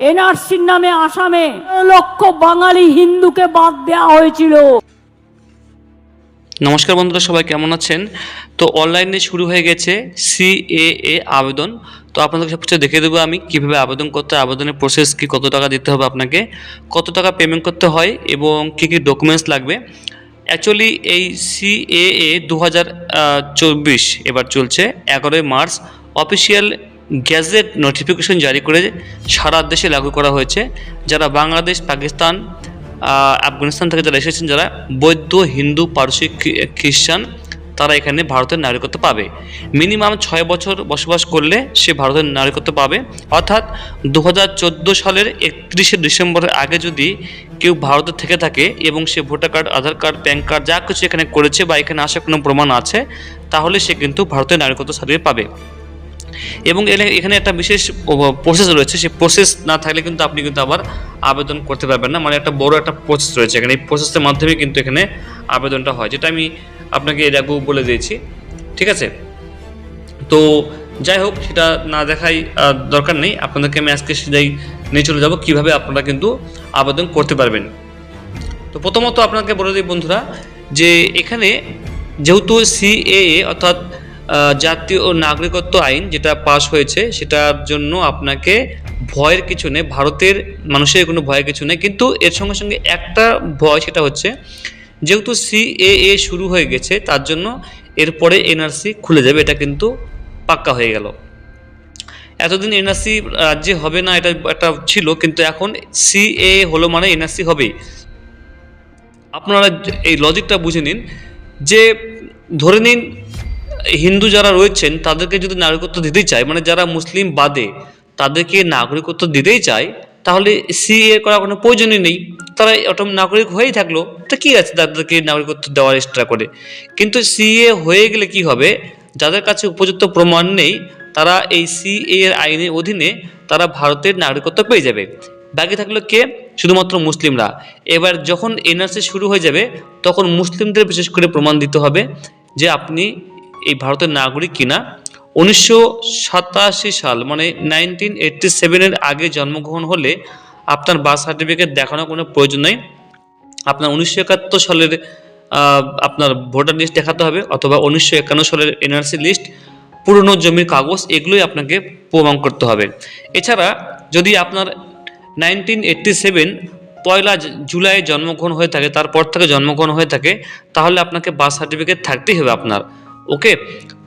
এনআরসির নামে আসামে লক্ষ বাঙালি হিন্দুকে বাদ দেওয়া হয়েছিল। নমস্কার বন্ধুরা, সবাই কেমন আছেন? তো অনলাইনে শুরু হয়ে গেছে সিএএ আবেদন। তো আপনাদের সব কিছু দেখে দেবো আমি, কীভাবে আবেদন করতে আবেদনের প্রসেস কি, কত টাকা দিতে হবে আপনাকে, কত টাকা পেমেন্ট করতে হয়, এবং কী কী ডকুমেন্টস লাগবে। অ্যাকচুয়ালি এই সিএএ দু হাজার চব্বিশ এবার চলছে, এগারোই মার্চ অফিসিয়াল গ্যাজেট নোটিফিকেশন জারি করে সারা দেশে লাগু করা হয়েছে। যারা বাংলাদেশ, পাকিস্তান আফগানিস্তান থেকে যারা এসেছেন, যারা বৌদ্ধ, হিন্দু পারসিক খ্রি- খ্রিস্টান, তারা এখানে ভারতের নাগরিকত্ব পাবে। মিনিমাম ছয় বছর বসবাস করলে সে ভারতের নাগরিকত্ব পাবে। অর্থাৎ দু হাজার চোদ্দ সালের একত্রিশে ডিসেম্বরের আগে যদি কেউ ভারতে থেকে থাকে এবং সে voter card, Aadhaar card, PAN card, যা কিছু এখানে করেছে বা এখানে আসার কোনো প্রমাণ আছে, তাহলে সে কিন্তু ভারতের নাগরিকত্ব সার্টিফিকেট পাবে। এবং এখানে একটা বিশেষ প্রসেস রয়েছে। সেই প্রসেস না থাকলে কিন্তু আপনি কিন্তু আবার আবেদন করতে পারবেন না। মানে একটা বড় একটা প্রসেস রয়েছে। এখানে এই প্রসেসের মাধ্যমে কিন্তু এখানে আবেদনটা হয়। যেটা আমি আপনাকে এর আগেও বলে দিয়েছি। ঠিক আছে? তো যাই হোক, সেটা না দেখাই দরকার নেই। আপনাদেরকে আমি আজকে সেটাই নিয়ে চলে যাব। কীভাবে আপনারা কিন্তু আবেদন করতে পারবেন। তো প্রথমত আপনাকে বলে দিই বন্ধুরা, যে এখানে যেহেতু সিএএ অর্থাৎ জাতীয় নাগরিকত্ব আইন যেটা পাশ হয়েছে, সেটার জন্য আপনাকে ভয়ের কিছু নেই, ভারতের মানুষের কোনো ভয়ের কিছু নেই, কিন্তু এর সঙ্গে সঙ্গে একটা ভয় সেটা হচ্ছে, যেহেতু সিএএ শুরু হয়ে গেছে, তার জন্য এরপরে এনআরসি খুলে যাবে, এটা কিন্তু পাক্কা হয়ে গেল। এতদিন এনআরসি রাজ্যে হবে না, এটা একটা ছিল, কিন্তু এখন সিএ হলো মানে এনআরসি হবেই। আপনারা এই লজিকটা বুঝে নিন, যে ধরে নিন হিন্দু যারা রয়েছেন, তাদেরকে যদি নাগরিকত্ব দিতেই চায় মানে যারা মুসলিম বাদে তাদেরকে নাগরিকত্ব দিতেই চায়, তাহলে সিএ করার কোনো প্রয়োজনই নেই। তারা অটো নাগরিক হয়েই থাকল, তো কী আছে তাদেরকে নাগরিকত্ব দেওয়ার এক্সট্রা করে? কিন্তু সিএ হয়ে গেলে কি হবে? যাদের কাছে উপযুক্ত প্রমাণ নেই, তারা এই সিএ এর আইনের অধীনে তারা ভারতের নাগরিকত্ব পেয়ে যাবে। বাকি থাকল কে? শুধুমাত্র মুসলিমরা। এবার যখন এনআরসি শুরু হয়ে যাবে, তখন মুসলিমদের বিশেষ করে প্রমাণ দিতে হবে যে আপনি এই ভারতের নাগরিক কিনা? উনিশশো সাতাশি সাল মানে নাইনটিন এইটটি সেভেনের আগে জন্মগ্রহণ হলে আপনার বার্থ সার্টিফিকেট দেখানোর কোনো প্রয়োজন নেই। আপনার উনিশশো একাত্তর সালের আপনার ভোটার লিস্ট দেখাতে হবে অথবা উনিশশো একান্ন সালের এনআরসি লিস্ট পুরনো জমির কাগজ, এগুলোই আপনাকে প্রমাণ করতে হবে। এছাড়া যদি আপনার নাইনটিন এইটটি সেভেন পয়লা জুলাই জন্মগ্রহণ হয়ে থাকে, তারপর থেকে জন্মগ্রহণ হয়ে থাকে, তাহলে আপনাকে বার্থ সার্টিফিকেট থাকতেই হবে আপনার। ওকে?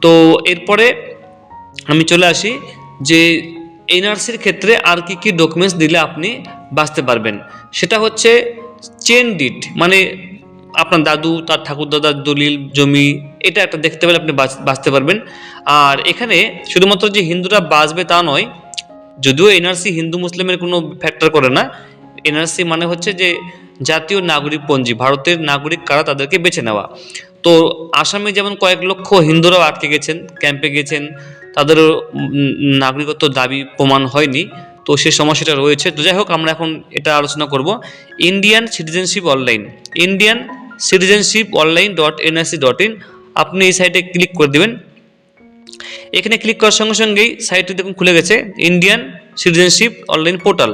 তো এরপরে আমি চলে আসি যে এনআরসির ক্ষেত্রে আর কি কি ডকুমেন্টস দিলে আপনি বাঁচতে পারবেন। সেটা হচ্ছে চেন ডিট মানে আপনার দাদু, তার ঠাকুরদাদার দলিল, জমি, এটা একটা দেখতে পেলে আপনি বাঁচ- বাঁচতে পারবেন। আর এখানে শুধুমাত্র যে হিন্দুরা বাঁচবে তা নয়, যদিও এনআরসি হিন্দু মুসলিমের কোনো ফ্যাক্টর করে না এনআরসি মানে হচ্ছে যে জাতীয় নাগরিক পঞ্জি ভারতের নাগরিক কারা তাদেরকে বেছে নেওয়া। তো আসামে যেমন কয়েক লক্ষ হিন্দুরাও আটকে গেছেন ক্যাম্পে গেছেন, তাদেরও নাগরিকত্ব দাবি প্রমাণ হয়নি। তো সে সমস্যাটা রয়েছে। তো যাই হোক, আমরা এখন এটা আলোচনা করব। Indian citizenship online Indian citizenship online dot NRC dot in আপনি এই সাইটে ক্লিক করে দেবেন। এখানে ক্লিক করার সঙ্গে সঙ্গেই সাইটটি দেখুন খুলে গেছে। ইন্ডিয়ান সিটিজেনশিপ অনলাইন পোর্টাল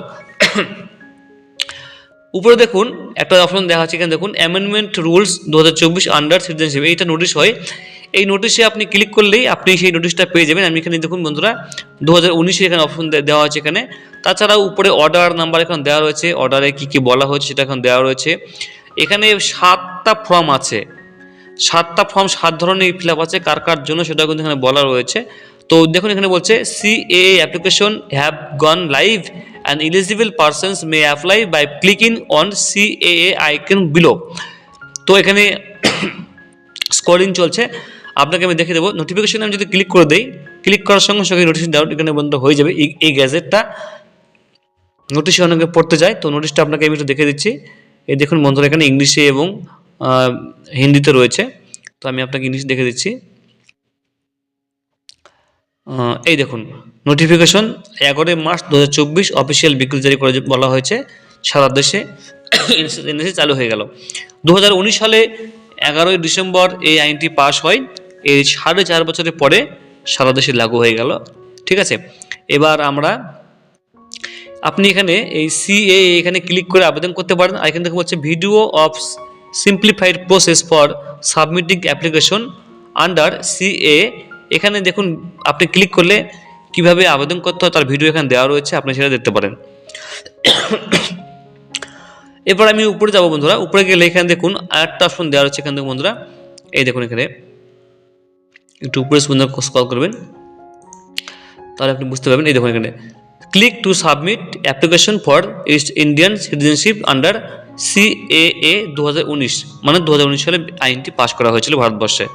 উপরে দেখুন, একটা অপশন দেখা যাচ্ছে এখানে, দেখুন অ্যামেন্ডমেন্ট রুলস দু হাজার চব্বিশ আন্ডার সিটিজেনশিপ এইটা নোটিশ হয়। এই নোটিশে আপনি ক্লিক করলেই আপনি সেই নোটিশটা পেয়ে যাবেন। আমি এখানে দেখুন বন্ধুরা দু হাজার এখানে অপশন দেওয়া আছে এখানে। তাছাড়া উপরে অর্ডার নাম্বার এখন দেওয়া রয়েছে। অর্ডারে কী কী বলা হয়েছে সেটা এখন দেওয়া রয়েছে। এখানে সাতটা ফর্ম আছে। সাতটা ফর্ম সাত ধরনের ফিল আছে। কার কার জন্য সেটা কিন্তু এখানে বলা রয়েছে। তো দেখুন এখানে বলছে C A application have gone live eligible persons may apply by clicking on C A icon below তো এখানে স্কোরিং চলছে। আপনাকে আমি দেখে দেবো। নোটিফিকেশনে আমি যদি ক্লিক করে দেই ক্লিক করার সঙ্গে সঙ্গে নোটিশ দেওয়া এখানে বন্ধ হয়ে যাবে। এই গ্যাজেটটা নোটিশে অনেকে পড়তে যায়। তো নোটিশটা আপনাকে আমি একটু দেখে দিচ্ছি। এই দেখুন বন্ধুরা, এখানে ইংলিশে এবং হিন্দিতে রয়েছে। তো আমি আপনাকে ইংলিশ দেখে দিচ্ছি। এই দেখুন। নোটিফিকেশন এগারোই মার্চ দু হাজার চব্বিশ অফিসিয়াল বিজ্ঞপ্তি জারি করে বলা হয়েছে, সারা দেশে এনএসি চালু হয়ে গেল। দু হাজার উনিশ সালে এগারোই ডিসেম্বর এই আইনটি পাশ হয়, এই সাড়ে চার বছরের পরে সারা দেশে লাগু হয়ে গেল। ঠিক আছে? এবার আমরা, আপনি এখানে এই সিএ এখানে ক্লিক করে আবেদন করতে পারেন, আর এখানে দেখে বলছে video of simplified process for submitting application under CA এখানে দেখুন, আপনি ক্লিক করলে কীভাবে আবেদন করতে হয় তার ভিডিও এখানে দেওয়া রয়েছে, আপনি সেটা দেখতে পারেন। এরপর আমি উপরে যাব বন্ধুরা, উপরে গেলে এখানে দেখুন আরেকটা অপশন দেওয়া রয়েছে এখান থেকে বন্ধুরা। এই দেখুন এখানে। একটু উপরে সুন্দর স্কল করবেন, তাহলে আপনি বুঝতে পারবেন। এই দেখুন এখানে। Click to submit application for east Indian citizenship under CAA দু হাজার উনিশ মানে দু হাজার উনিশ সালে আইনটি পাশ করা হয়েছিল ভারতবর্ষে।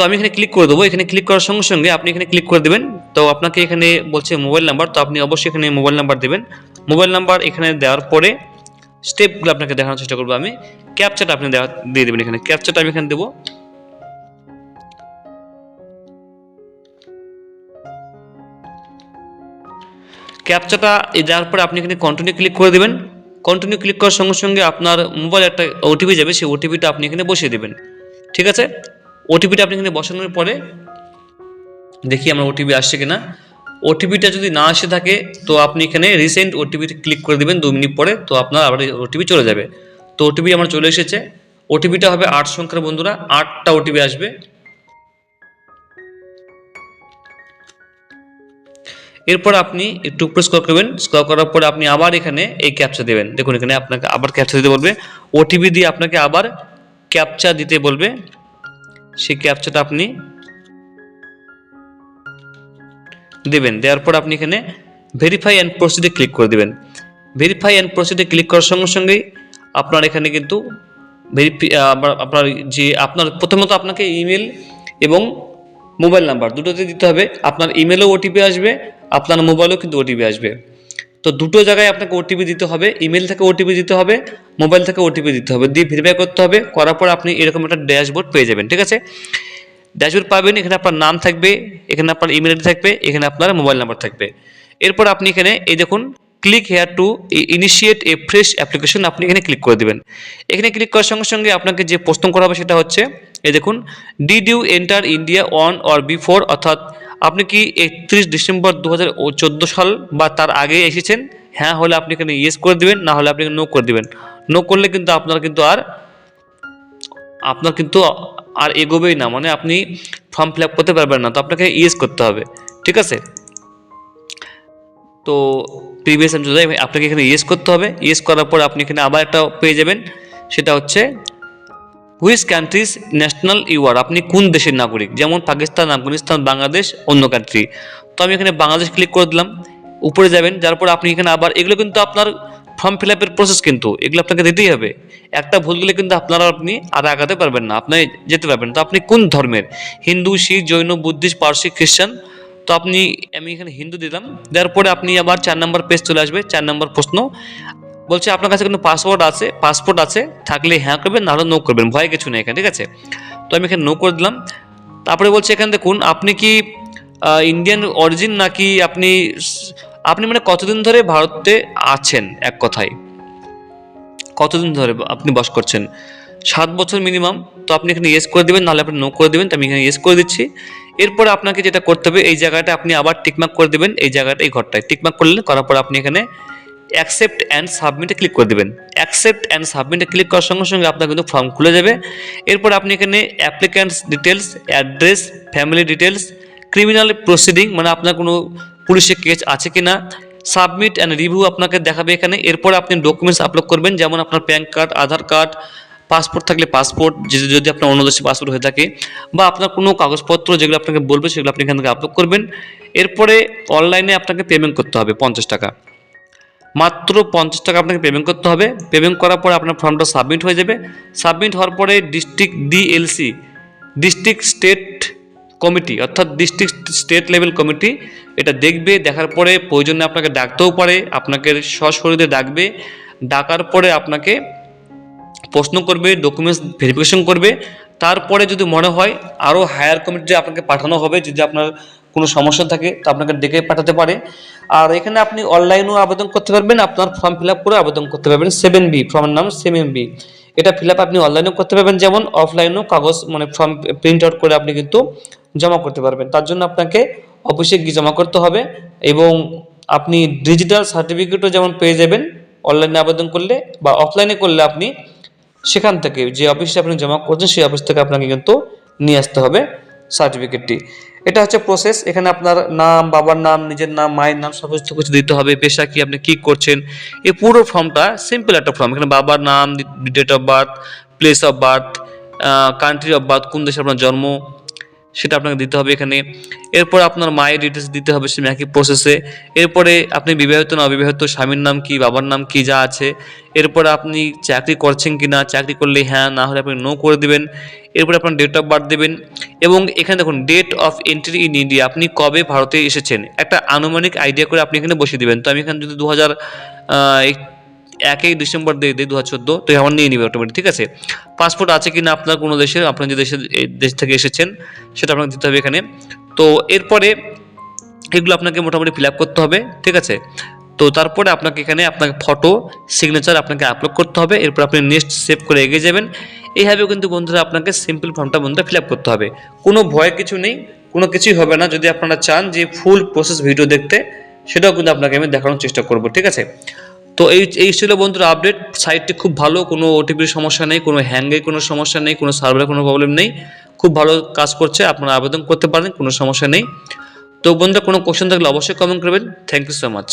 তো আমি এখানে ক্লিক করে দেবো। এখানে ক্লিক করার সঙ্গে সঙ্গে আপনি এখানে ক্লিক করে দেবেন। তো আপনাকে এখানে বলছে মোবাইল নাম্বার তো আপনি অবশ্যই এখানে মোবাইল নাম্বার দেবেন। মোবাইল নাম্বার এখানে দেওয়ার পরে স্টেপগুলো আপনাকে দেখানোর চেষ্টা করব আমি। ক্যাপচাটা আপনি দেওয়া, দিয়ে দেবেন এখানে। ক্যাপচাটা আমি এখানে দেবো। ক্যাপচাটা দেওয়ার পরে আপনি এখানে কন্টিনিউ ক্লিক করে দেবেন। কন্টিনিউ ক্লিক করার সঙ্গে সঙ্গে আপনার মোবাইল একটা ওটিপি যাবে। সেই ওটিপিটা আপনি এখানে বসিয়ে দেবেন। ঠিক আছে? ওটিপিটা আপনি এখানে বসানোর পরে দেখি আমার ওটিপি আসছে কিনা। ওটিপিটা যদি না আসে থাকে, তো আপনি এখানে রিসেন্ট ওটিপিতে ক্লিক করে দেবেন দু মিনিট পরে, তো আপনার আবার ওটিপি চলে যাবে। তো ওটিপি আমার চলে এসেছে। ওটিপিটা হবে আট সংখ্যার বন্ধুরা, আটটা ওটিপি আসবে। এরপর আপনি একটু উপরে স্ক্রল করবেন। স্ক্রল করার পরে আপনি আবার এখানে এই ক্যাপচা দেবেন। দেখুন এখানে আপনাকে আবার ক্যাপচা দিতে বলবে। ওটিপি দিয়ে আপনাকে আবার ক্যাপচা দিতে বলবে। সেই ক্যাপচাটা আপনি দেবেন। দেওয়ার পর আপনি এখানে ভেরিফাই অ্যান্ড প্রসিডে ক্লিক করে দেবেন। ভেরিফাই অ্যান্ড প্রসিডে ক্লিক করার সঙ্গে সঙ্গেই আপনার এখানে কিন্তু ভেরিফি আপনার যে আপনার প্রথমত আপনাকে ইমেল এবং মোবাইল নাম্বার দুটোতে দিতে হবে। আপনার ইমেলও ওটিপি আসবে, আপনার মোবাইলেও কিন্তু ওটিপি আসবে। তো দুটো জায়গায় আপনাকে ওটিপি দিতে হবে। ইমেল থেকে ওটিপি দিতে হবে। মোবাইল থেকে ওটিপি দিতে হবে, দিয়ে ভেরিফাই করতে হবে, করার পর আপনি এরকম একটা ড্যাশবোর্ড পেয়ে যাবেন, ঠিক আছে? ড্যাশবোর্ড পাবেন, এখানে আপনার নাম থাকবে, এখানে আপনার ইমেল আইডি থাকবে, এখানে আপনার মোবাইল নাম্বার থাকবে। এরপর আপনি এখানে, এই দেখুন click here to initiate a fresh application আপনি এখানে ক্লিক করে দেবেন। এখানে ক্লিক করার সঙ্গে সঙ্গে আপনাকে যে প্রশ্ন করা হবে সেটা হচ্ছে, এই দেখুন did you enter India on or before অর্থাৎ আপনি কি একত্রিশ ডিসেম্বর দু হাজার চোদ্দ সাল বা তার আগে এসেছেন? হ্যাঁ হলে আপনি এখানে ইয়েস করে দিবেন, না হলে আপনি নো করে দিবেন। নো করলে কিন্তু আপনার কিন্তু আর, আপনার কিন্তু আর এগোবেই না। মানে আপনি ফর্ম ফিল আপ করতে পারবেন না। তো আপনাকে ইয়েস করতে হবে। ঠিক আছে? তো প্রিভিয়াস যাই আপনাকে এখানে ইয়েস করতে হবে ইয়েস করার পর আপনি এখানে আবার একটা পেয়ে যাবেন। সেটা হচ্ছে which countries national you are আপনি কোন দেশের নাগরিক? যেমন পাকিস্তান, আফগানিস্তান, বাংলাদেশ, অন্য কান্ট্রি তো আমি এখানে বাংলাদেশ ক্লিক করে দিলাম। উপরে যাবেন। যার পর আপনি এখানে আবার, এগুলো কিন্তু আপনার ফর্ম ফিল আপের প্রসেস কিন্তু এগুলো আপনাকে দিতেই হবে। একটা ভুল গেলে কিন্তু আপনারা আপনি আর আগাতে পারবেন না, আপনি যেতে পারবেন তো আপনি কোন ধর্মের? হিন্দু, শিখ, জৈন, বুদ্ধিস্ট, পার্সি, খ্রিস্টান? তো আপনি, আমি এখানে হিন্দু দিলাম। দেওয়ার পরে আপনি আবার চার নম্বর পেজ চলে আসবে, চার নম্বর প্রশ্ন। বলছে, আপনার কাছে কোনো পাসওয়ার্ড আছে? পাসপোর্ট আছে। থাকলে হ্যাঁ করবেন, নাহলে নো করবেন। ভয় কিছু নেই এখানে, ঠিক আছে? তো আমি এখানে নো করে দিলাম। তারপরে বলছে এখানে দেখুন আপনি কি ইন্ডিয়ান অরিজিন নাকি আপনি আপনি মানে কতদিন ধরে ভারতে আছেন? এক কথায়। কতদিন ধরে আপনি বাস করছেন? সাত বছর মিনিমাম তো আপনি এখানে ইয়েস করে দেবেন, নাহলে আপনি নো করে দেবেন, তো আমি এখানে ইয়েস করে দিচ্ছি। এরপরে আপনাকে যেটা করতে হবে, এই জায়গাটা আপনি আবার টিকমার্ক করে দেবেন, এই জায়গাটা, এই ঘরটায়। টিকমার্ক করলেন, করার পর আপনি এখানে অ্যাকসেপ্ট অ্যান্ড সাবমিটে ক্লিক করে দেবেন। অ্যাকসেপ্ট অ্যান্ড সাবমিটে ক্লিক করার সঙ্গে সঙ্গে আপনার কিন্তু ফর্ম খুলে যাবে। এরপর আপনি এখানে applicants details address family details criminal proceeding মানে আপনার কোনো পুলিশের কেস আছে কি না সাবমিট অ্যান্ড রিভিউ আপনাকে দেখাবে এখানে। এরপর আপনি ডকুমেন্টস আপলোড করবেন, যেমন আপনার PAN card Aadhaar card passport থাকলে পাসপোর্ট যদি আপনার অন্য দেশে পাসপোর্ট হয়ে থাকে, বা আপনার কোনো কাগজপত্র যেগুলো আপনাকে বলবে সেগুলো আপনি এখান থেকে আপলোড করবেন। এরপরে অনলাইনে আপনাকে পেমেন্ট করতে হবে পঞ্চাশ টাকা। মাত্র পঞ্চাশ টাকা আপনাকে পেমেন্ট করতে হবে। পেমেন্ট করার পরে আপনার ফর্মটা সাবমিট হয়ে যাবে। সাবমিট হওয়ার পরে district DLC district state committee অর্থাৎ ডিস্ট্রিক্ট স্টেট লেভেল কমিটি এটা দেখবে, দেখার পরে প্রয়োজনে আপনাকে ডাকতেও পারে, আপনাকে সশরীরে ডাকবে, ডাকার পরে আপনাকে প্রশ্ন করবে ডকুমেন্টস ভেরিফিকেশন করবে, তারপরে যদি মনে হয় আরও হায়ার কমিটিতে আপনাকে পাঠানো হবে, যদি আপনার কোনো সমস্যা থাকে, তো আপনাকে ডেকে পাঠাতে পারে। আর এখানে আপনি অনলাইনেও আবেদন করতে পারবেন, আপনার ফর্ম ফিল আপ করে আবেদন করতে পারবেন সেভেন বি ফর্মের নাম সেভেন বি এটা ফিল আপ আপনি অনলাইনেও করতে পারবেন। যেমন অফলাইনেও কাগজ মানে ফর্ম প্রিন্ট আউট করে আপনি কিন্তু জমা করতে পারবেন। তার জন্য আপনাকে অফিসে গিয়ে জমা করতে হবে এবং আপনি ডিজিটাল সার্টিফিকেটও যেমন পেয়ে যাবেন অনলাইনে আবেদন করলে বা অফলাইনে করলে আপনি সেখান থেকে যে অফিসে আপনি জমা করছেন, সেই অফিস থেকে আপনাকে কিন্তু নিয়ে আসতে হবে সার্টিফিকেটটি এটা হচ্ছে প্রসেস এখানে আপনার নাম, বাবার নাম, নিজের নাম, মায়ের নাম, সমস্ত কিছু দিতে হবে। পেশা কি, আপনি কি করছেন? এই পুরো ফর্মটা সিম্পল একটা ফর্ম এখানে বাবার নাম date of birth place of birth country of birth কোন দেশে আপনার জন্ম, সেটা আপনাকে দিতে হবে এখানে। এরপর আপনার মায়ের ডিটেলস দিতে হবে সেম একই প্রসেসে এরপরে আপনি বিবাহিত না অবিবাহিত, স্বামীর নাম কি, বাবার নাম কি, যা আছে। এরপরে আপনি চাকরি করছেন কি না চাকরি করলে হ্যাঁ না হলে আপনি নো করে দেবেন। এরপরে আপনার ডেট অফ বার্থ দেবেন। এবং এখানে দেখুন date of entry in India আপনি কবে ভারতে এসেছেন? একটা আনুমানিক আইডিয়া করে আপনি এখানে বসিয়ে দেবেন। তো আমি এখানে যদি দু হাজার একই ডিসেম্বর দিয়ে দিই দু হাজার চোদ্দ, তো আমার নিয়ে নিবে অটোমেটিক ঠিক আছে? পাসপোর্ট আছে কি না আপনার কোনো দেশের আপনার যে দেশে দেশ থেকে এসেছেন, সেটা আপনাকে দিতে হবে এখানে। তো এরপরে এগুলো আপনাকে মোটামুটি ফিল আপ করতে হবে, ঠিক আছে? তো তারপরে আপনাকে এখানে আপনাকে ফটো সিগনেচার আপনাকে আপলোড করতে হবে। এরপর আপনি নেক্সট সেভ করে এগিয়ে যাবেন। এইভাবেও কিন্তু বন্ধুরা আপনাকে সিম্পল ফর্মটা বন্ধুরা ফিল করতে হবে। কোনো ভয় কিছু নেই, কোনো কিছুই হবে না। যদি আপনারা চান যে ফুল প্রসেস ভিডিও দেখতে, সেটাও কিন্তু আপনাকে আমি দেখানোর চেষ্টা করব, ঠিক আছে? তো এই এই ছিল বন্ধুরা আপডেট সাইটটি খুব ভালো, কোনো ওটিপির সমস্যা নেই, কোনো হ্যাঙ্গের কোনো সমস্যা নেই, কোনো সার্ভারের কোনো প্রবলেম নেই। খুব ভালো কাজ করছে, আপনারা আবেদন করতে পারেন, কোনো সমস্যা নেই। তো বন্ধুরা কোনো কোশ্চেন থাকলে অবশ্যই কমেন্ট করবেন। Thank you so much